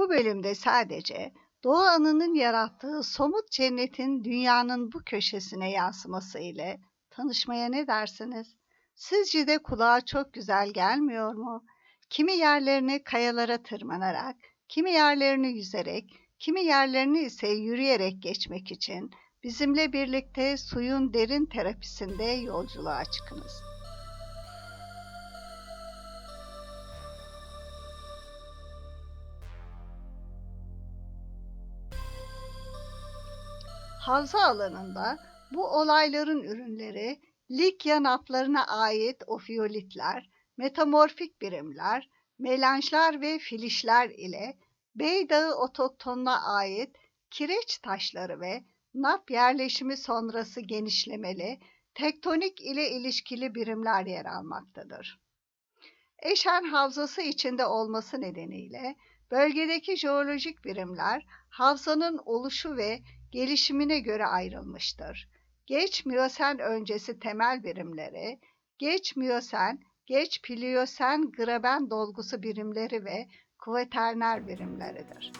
Bu bölümde sadece Doğu Anı'nın yarattığı somut cennetin dünyanın bu köşesine yansıması ile tanışmaya ne dersiniz? Sizce de kulağa çok güzel gelmiyor mu? Kimi yerlerini kayalara tırmanarak, kimi yerlerini yüzerek, kimi yerlerini ise yürüyerek geçmek için bizimle birlikte suyun derin terapisinde yolculuğa çıkınız. Havza alanında bu olayların ürünleri Likya naplarına ait ofiyolitler, metamorfik birimler, melanjlar ve filişler ile Beydağı otoktonuna ait kireç taşları ve nap yerleşimi sonrası genişlemeli, tektonik ile ilişkili birimler yer almaktadır. Eşen havzası içinde olması nedeniyle bölgedeki jeolojik birimler havzanın oluşu ve gelişimine göre ayrılmıştır. Geç Miyosen öncesi temel birimleri, geç Miyosen, geç Pliyosen graben dolgusu birimleri ve kuvaterner birimleridir.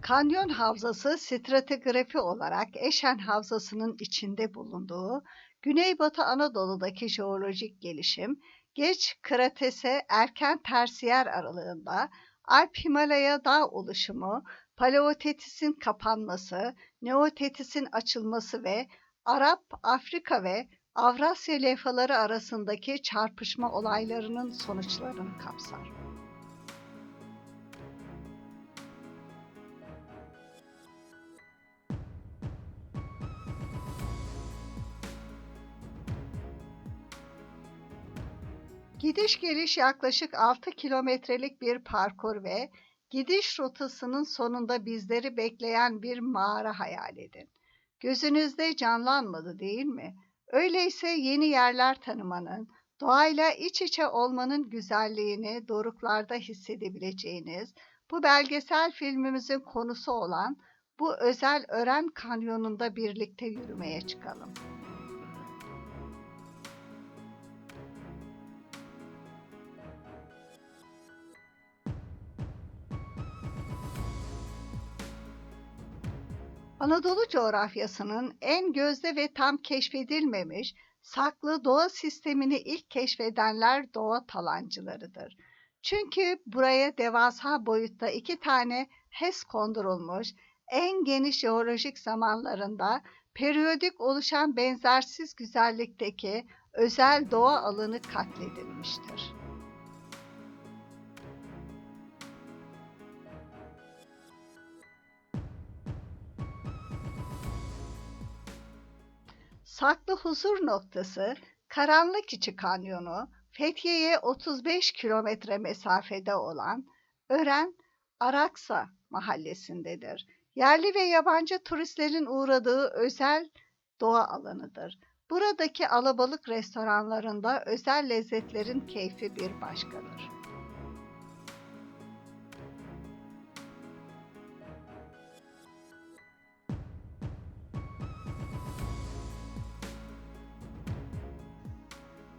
Kanyon Havzası stratigrafi olarak Eşen Havzası'nın içinde bulunduğu Güneybatı Anadolu'daki jeolojik gelişim, geç Kratese erken Tersiyer aralığında Alp Himalaya dağ oluşumu, Paleotetisin kapanması, Neotetisin açılması ve Arap, Afrika ve Avrasya levhaları arasındaki çarpışma olaylarının sonuçlarını kapsar. Gidiş geliş yaklaşık 6 kilometrelik bir parkur ve gidiş rotasının sonunda bizleri bekleyen bir mağara hayal edin. Gözünüzde canlanmadı değil mi? Öyleyse yeni yerler tanımanın, doğayla iç içe olmanın güzelliğini doruklarda hissedebileceğiniz bu belgesel filmimizin konusu olan bu özel Ören Kanyonu'nda birlikte yürümeye çıkalım. Anadolu coğrafyasının en gözde ve tam keşfedilmemiş saklı doğa sistemini ilk keşfedenler doğa talancılarıdır. Çünkü buraya devasa boyutta iki tane HES kondurulmuş, en geniş jeolojik zamanlarında periyodik oluşan benzersiz güzellikteki özel doğa alanı katledilmiştir. Saklı huzur noktası Karanlık İçi Kanyonu, Fethiye'ye 35 kilometre mesafede olan Ören Araksa mahallesindedir. Yerli ve yabancı turistlerin uğradığı özel doğa alanıdır. Buradaki alabalık restoranlarında özel lezzetlerin keyfi bir başkadır.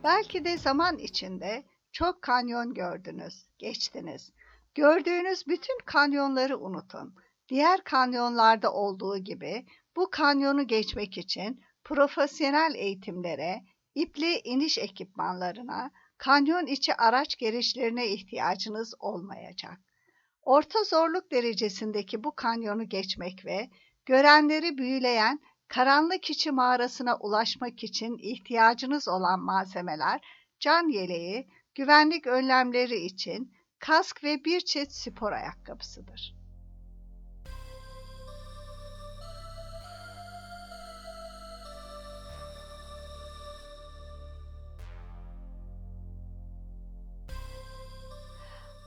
Belki de zaman içinde çok kanyon gördünüz, geçtiniz. Gördüğünüz bütün kanyonları unutun. Diğer kanyonlarda olduğu gibi bu kanyonu geçmek için profesyonel eğitimlere, ipli iniş ekipmanlarına, kanyon içi araç gereçlerine ihtiyacınız olmayacak. Orta zorluk derecesindeki bu kanyonu geçmek ve görenleri büyüleyen Karanlık içi mağarasına ulaşmak için ihtiyacınız olan malzemeler can yeleği, güvenlik önlemleri için kask ve bir çift spor ayakkabısıdır.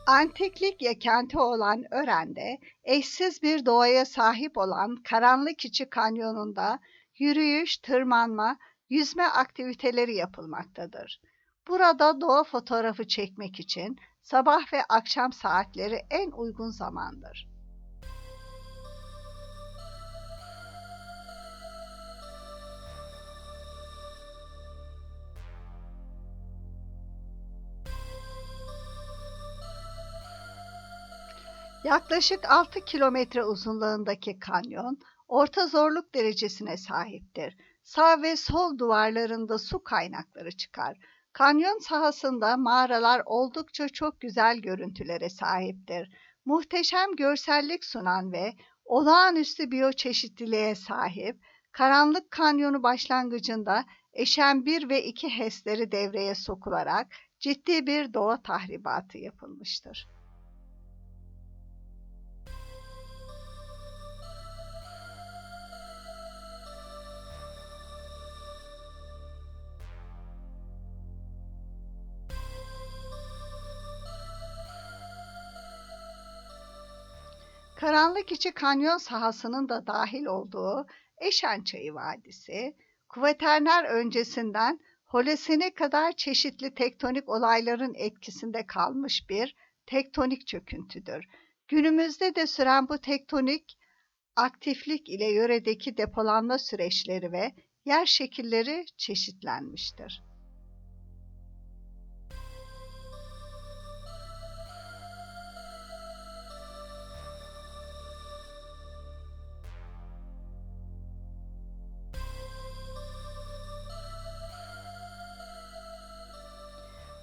Antiklik yakenti olan Ören'de eşsiz bir doğaya sahip olan Karanlık İçi Kanyonu'nda yürüyüş, tırmanma, yüzme aktiviteleri yapılmaktadır. Burada doğa fotoğrafı çekmek için sabah ve akşam saatleri en uygun zamandır. Yaklaşık 6 kilometre uzunluğundaki kanyon, orta zorluk derecesine sahiptir. Sağ ve sol duvarlarında su kaynakları çıkar. Kanyon sahasında mağaralar oldukça çok güzel görüntülere sahiptir. Muhteşem görsellik sunan ve olağanüstü biyoçeşitliliğe sahip, Karanlık Kanyonu başlangıcında Eşen 1 ve 2 HES'leri devreye sokularak ciddi bir doğa tahribatı yapılmıştır. Karanlık içi kanyon sahasının da dahil olduğu Eşen Çayı Vadisi, Kuvaterner öncesinden Holosene kadar çeşitli tektonik olayların etkisinde kalmış bir tektonik çöküntüdür. Günümüzde de süren bu tektonik aktiflik ile yöredeki depolanma süreçleri ve yer şekilleri çeşitlenmiştir.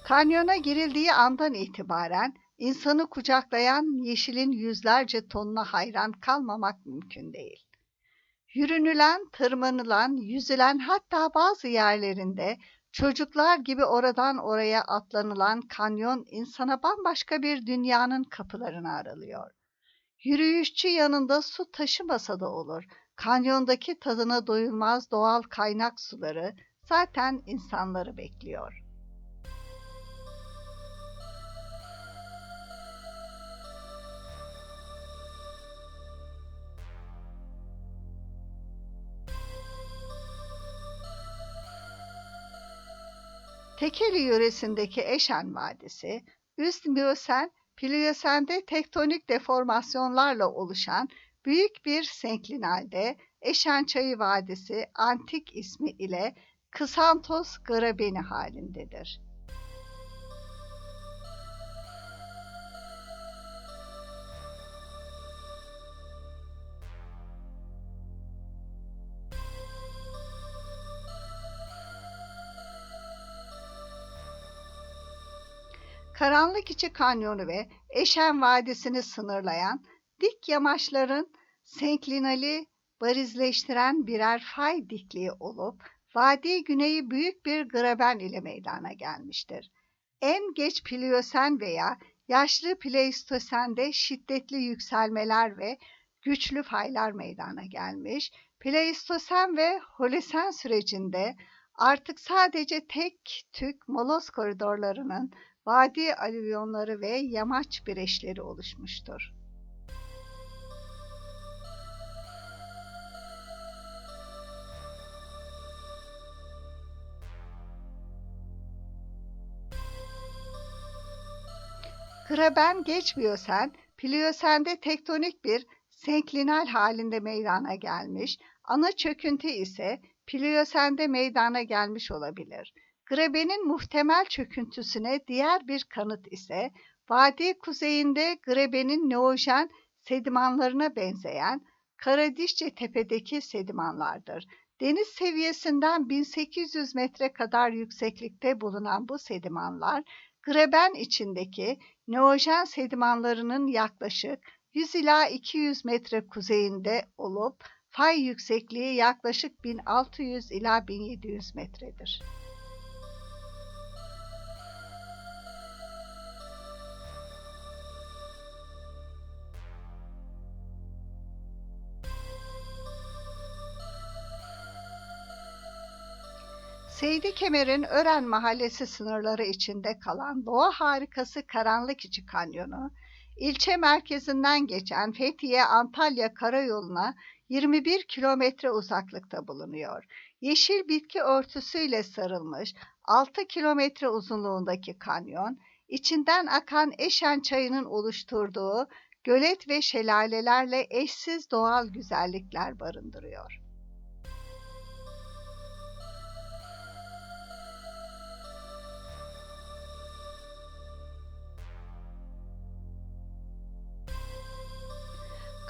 Kanyona girildiği andan itibaren insanı kucaklayan yeşilin yüzlerce tonuna hayran kalmamak mümkün değil. Yürünülen, tırmanılan, yüzülen hatta bazı yerlerinde çocuklar gibi oradan oraya atlanılan kanyon insana bambaşka bir dünyanın kapılarını aralıyor. Yürüyüşçü yanında su taşımasa da olur. Kanyondaki tadına doyulmaz doğal kaynak suları zaten insanları bekliyor. Tekeli yöresindeki Eşen Vadisi, üst Miyosen, Pliyosen'de tektonik deformasyonlarla oluşan büyük bir senklinalde Eşen Çayı Vadisi antik ismi ile Kısantos Grabeni halindedir. Karanlık içi kanyonu ve Eşen Vadisi'ni sınırlayan dik yamaçların senklinali barizleştiren birer fay dikliği olup vadi güneyi büyük bir graben ile meydana gelmiştir. En geç Pliyosen veya yaşlı Pleistosen'de şiddetli yükselmeler ve güçlü faylar meydana gelmiş. Pleistosen ve Holosen sürecinde artık sadece tek tük molos koridorlarının vadi alüvyonları ve yamaç bireşleri oluşmuştur. Graben geç Pliyosen'de tektonik bir senklinal halinde meydana gelmiş, ana çöküntü ise Pliyosen'de meydana gelmiş olabilir. Grebenin muhtemel çöküntüsüne diğer bir kanıt ise vadi kuzeyinde grebenin neojen sedimanlarına benzeyen Karadişçe tepedeki sedimanlardır. Deniz seviyesinden 1800 metre kadar yükseklikte bulunan bu sedimanlar greben içindeki neojen sedimanlarının yaklaşık 100 ila 200 metre kuzeyinde olup fay yüksekliği yaklaşık 1600 ila 1700 metredir. Seydi Kemer'in Ören Mahallesi sınırları içinde kalan doğa harikası Karanlık İçi Kanyonu, ilçe merkezinden geçen Fethiye-Antalya karayoluna 21 kilometre uzaklıkta bulunuyor. Yeşil bitki örtüsüyle sarılmış 6 kilometre uzunluğundaki kanyon, içinden akan Eşen çayının oluşturduğu gölet ve şelalelerle eşsiz doğal güzellikler barındırıyor.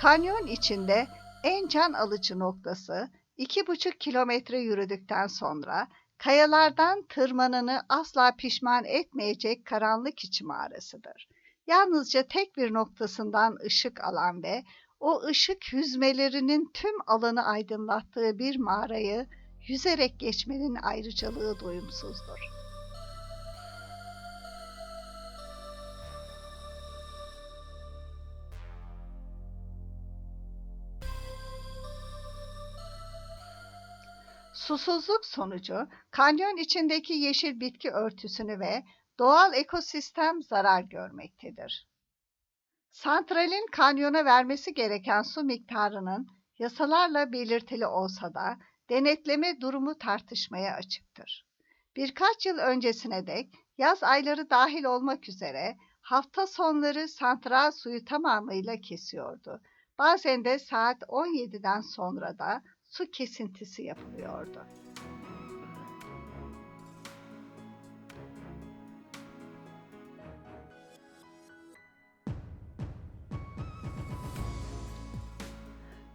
Kanyon içinde en can alıcı noktası iki buçuk kilometre yürüdükten sonra kayalardan tırmananı asla pişman etmeyecek karanlık içi mağarasıdır. Yalnızca tek bir noktasından ışık alan ve o ışık hüzmelerinin tüm alanı aydınlattığı bir mağarayı yüzerek geçmenin ayrıcalığı doyumsuzdur. Susuzluk sonucu kanyon içindeki yeşil bitki örtüsünü ve doğal ekosistem zarar görmektedir. Santralin kanyona vermesi gereken su miktarının yasalarla belirtili olsa da denetleme durumu tartışmaya açıktır. Birkaç yıl öncesine dek yaz ayları dahil olmak üzere hafta sonları santral suyu tamamıyla kesiyordu. Bazen de saat 17'den sonra da su kesintisi yapılıyordu.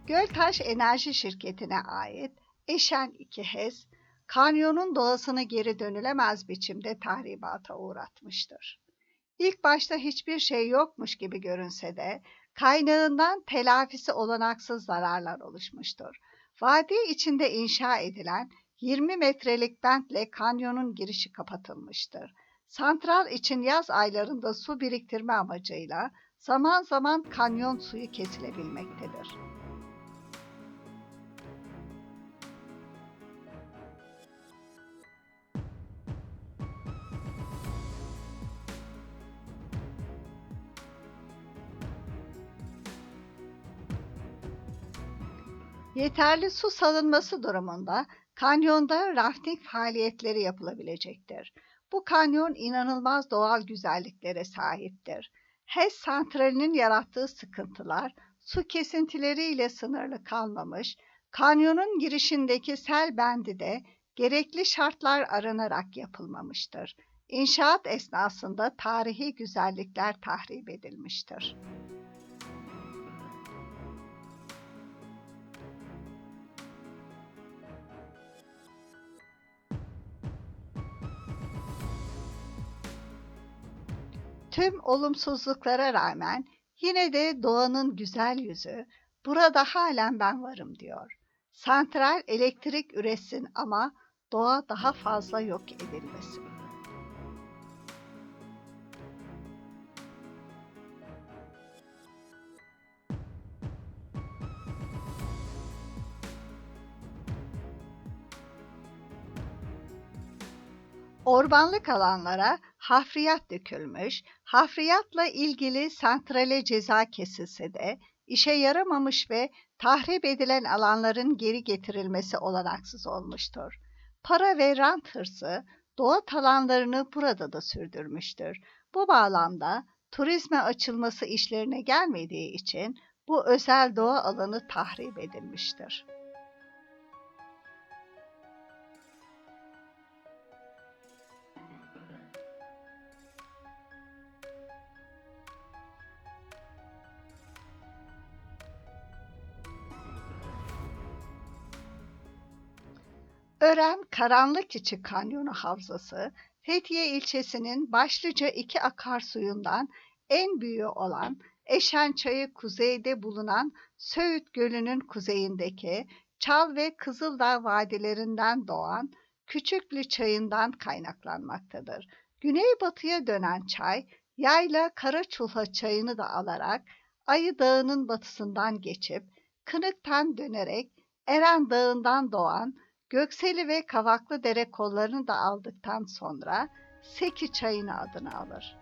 Göltaş Enerji Şirketi'ne ait Eşen 2 HES, kanyonun doğasını geri dönülemez biçimde tahribata uğratmıştır. İlk başta hiçbir şey yokmuş gibi görünse de kaynağından telafisi olanaksız zararlar oluşmuştur. Vadi içinde inşa edilen 20 metrelik bentle kanyonun girişi kapatılmıştır. Santral için yaz aylarında su biriktirme amacıyla zaman zaman kanyon suyu kesilebilmektedir. Yeterli su salınması durumunda kanyonda rafting faaliyetleri yapılabilecektir. Bu kanyon inanılmaz doğal güzelliklere sahiptir. HES santralinin yarattığı sıkıntılar su kesintileriyle sınırlı kalmamış, kanyonun girişindeki sel bendi de gerekli şartlar aranarak yapılmamıştır. İnşaat esnasında tarihi güzellikler tahrip edilmiştir. Tüm olumsuzluklara rağmen yine de doğanın güzel yüzü burada halen ben varım diyor. Santral elektrik üretsin ama doğa daha fazla yok edilmesin. Ormanlık alanlara hafriyat dökülmüş, hafriyatla ilgili santrale ceza kesilse de işe yaramamış ve tahrip edilen alanların geri getirilmesi olanaksız olmuştur. Para ve rant hırsı doğa alanlarını burada da sürdürmüştür. Bu bağlamda turizme açılması işlerine gelmediği için bu özel doğa alanı tahrip edilmiştir. Ören Karanlık İçi Kanyonu Havzası, Fethiye ilçesinin başlıca iki akarsuyundan en büyüğü olan Eşen Çayı kuzeyde bulunan Söğüt Gölü'nün kuzeyindeki Çal ve Kızıldağ vadilerinden doğan Küçüklü Çayı'ndan kaynaklanmaktadır. Güneybatıya dönen çay, yayla Karaçulha Çayı'nı da alarak Ayı Dağı'nın batısından geçip Kınık'tan dönerek Eren Dağı'ndan doğan Gökseli ve Kavaklı Dere kollarını da aldıktan sonra Seki çayını adını alır.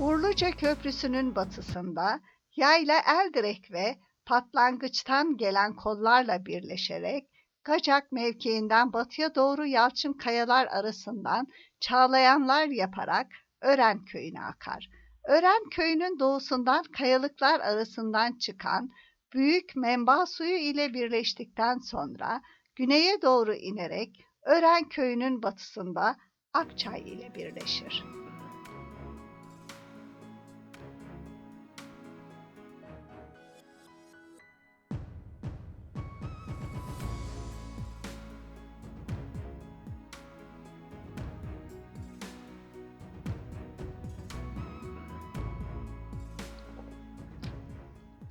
Urluca Köprüsü'nün batısında Yayla Eldirek ve Patlangıç'tan gelen kollarla birleşerek Gacak mevkiinden batıya doğru yalçın kayalar arasından çağlayanlar yaparak Ören köyüne akar. Ören köyünün doğusundan kayalıklar arasından çıkan büyük menba suyu ile birleştikten sonra güneye doğru inerek Ören köyünün batısında Akçay ile birleşir.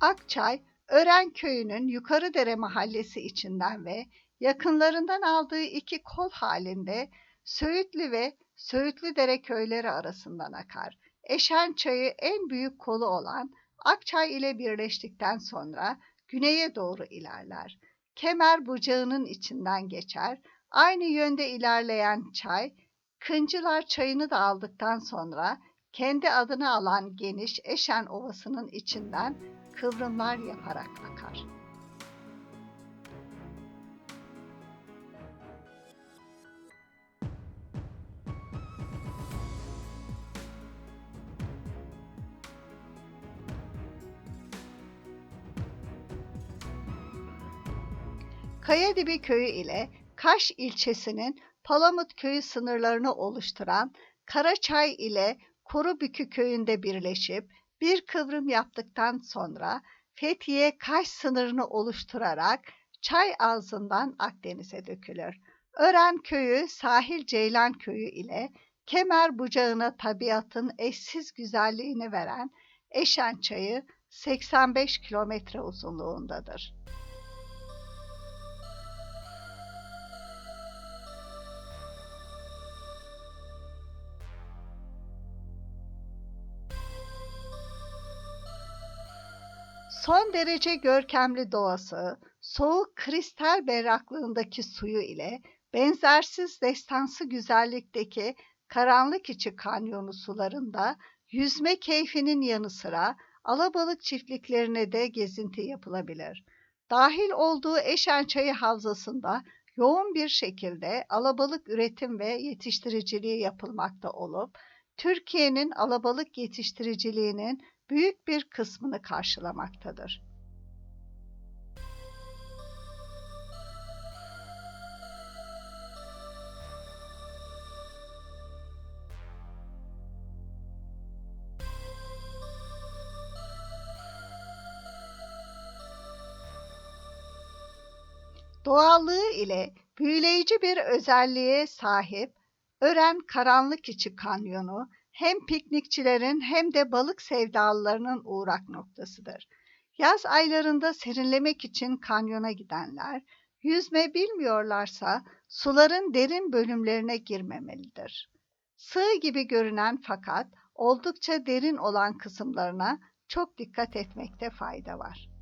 Akçay, Ören köyünün Yukarıdere mahallesi içinden ve yakınlarından aldığı iki kol halinde Söğütlü ve Söğütlüdere köyleri arasından akar. Eşen çayı en büyük kolu olan Akçay ile birleştikten sonra güneye doğru ilerler. Kemer bucağının içinden geçer. Aynı yönde ilerleyen çay, Kıncılar çayını da aldıktan sonra kendi adını alan geniş Eşen Ovası'nın içinden kıvrımlar yaparak akar. Kayadibi köyü ile Kaş ilçesinin Palamut köyü sınırlarını oluşturan Karaçay ile Kurubükü köyünde birleşip bir kıvrım yaptıktan sonra Fethiye Kaş sınırını oluşturarak Çay ağzından Akdeniz'e dökülür. Ören köyü Sahil Ceylan köyü ile Kemer bucağına tabiatın eşsiz güzelliğini veren Eşen Çayı 85 kilometre uzunluğundadır. Derece görkemli doğası, soğuk kristal berraklığındaki suyu ile benzersiz destansı güzellikteki karanlık içi kanyonu sularında yüzme keyfinin yanı sıra alabalık çiftliklerine de gezinti yapılabilir. Dahil olduğu Eşen Çayı Havzası'nda yoğun bir şekilde alabalık üretim ve yetiştiriciliği yapılmakta olup, Türkiye'nin alabalık yetiştiriciliğinin büyük bir kısmını karşılamaktadır. Doğallığı ile büyüleyici bir özelliğe sahip Ören Karanlık İçi Kanyonu hem piknikçilerin hem de balık sevdalılarının uğrak noktasıdır. Yaz aylarında serinlemek için kanyona gidenler, yüzme bilmiyorlarsa suların derin bölümlerine girmemelidir. Sığ gibi görünen fakat oldukça derin olan kısımlarına çok dikkat etmekte fayda var.